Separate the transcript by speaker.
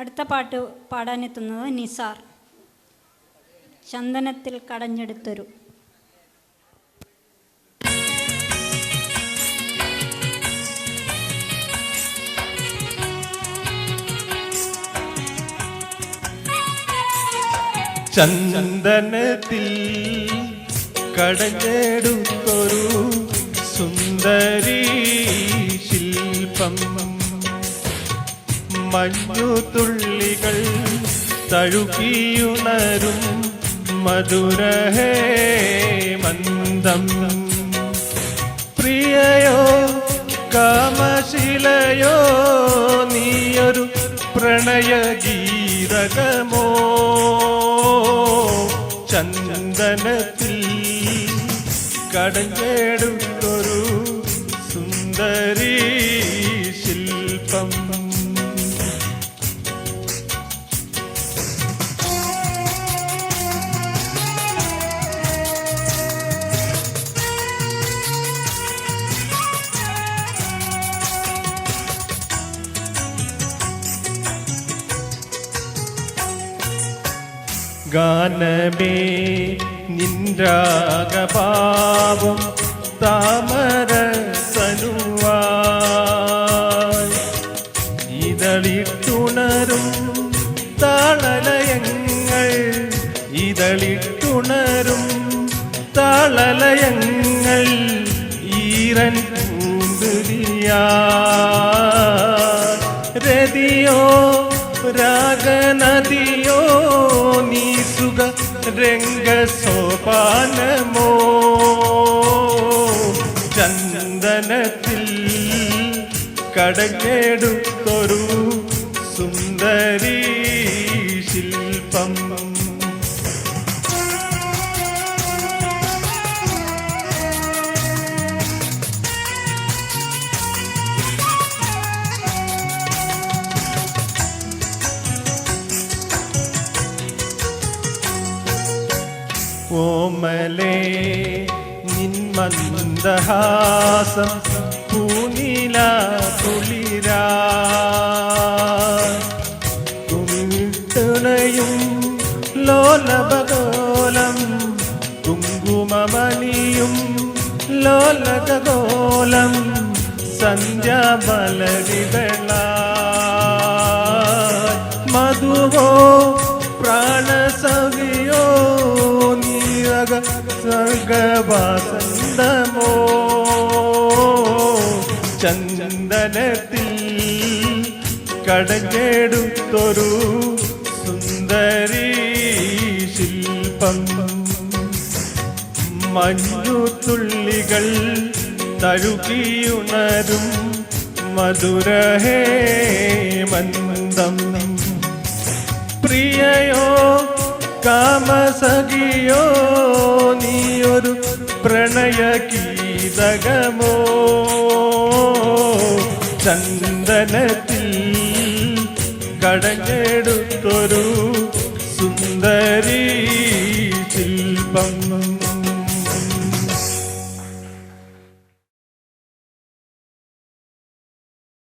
Speaker 1: അടുത്ത പാട്ട് പാടാനെത്തുന്നത് നിസാർ. ചന്ദനത്തിൽ കടഞ്ഞെടുത്തൊരു.
Speaker 2: ചന്ദനത്തിൽ കടഞ്ഞെടുത്തൊരു സുന്ദരി ശില്പം. മഞ്ഞുതുള്ളികൾ തഴുകിയുണരും മധുരഹേ മന്ദം. പ്രിയയോ കാമശിലയോ നീയൊരു പ്രണയഗീതകമോ? ചന്ദനത്തിൽ കടഞ്ഞെടുത്തൊരു സുന്ദരി ഗാനമേ നിൻരാഗഭാവം താമര തനുവായി ഇതളിട്ടുണരും താളലയങ്ങൾ ഇതളിട്ടുണരും താളലയങ്ങൾ ഈരൻ പൂന്തുരിയാ രതിയോ രാഗനദിയോ നീ സുഖ രംഗസോപാനമോ ചന്ദനത്തിൽ കടഞ്ഞെടുത്തൊരു സുന്ദരി ശില്പം. ഓമലേ നിന്മന്ദഹാസം പൂനില കുളിരാ. കുമിട്ടുണയും ലോലഭഗോലം കുങ്കുമമണിയും ലോലകഗോലം സന്ധ്യാബലരിതള മധുവോ നീരക സർഗവാസന്തമോ ചന്ദനത്തിൽ കടഞ്ഞെടുത്തൊരു സുന്ദരി ശില്പം. മഞ്ഞുതുള്ളികൾ തഴുകിയുണരും മധുരഹേ മന്ദം പ്രിയയോ കാമസഖിയോ നീയൊരു പ്രണയഗീതകമോ? ചന്ദനത്തിൽ കടഞ്ഞെടുത്തൊരു സുന്ദരി ശില്പം.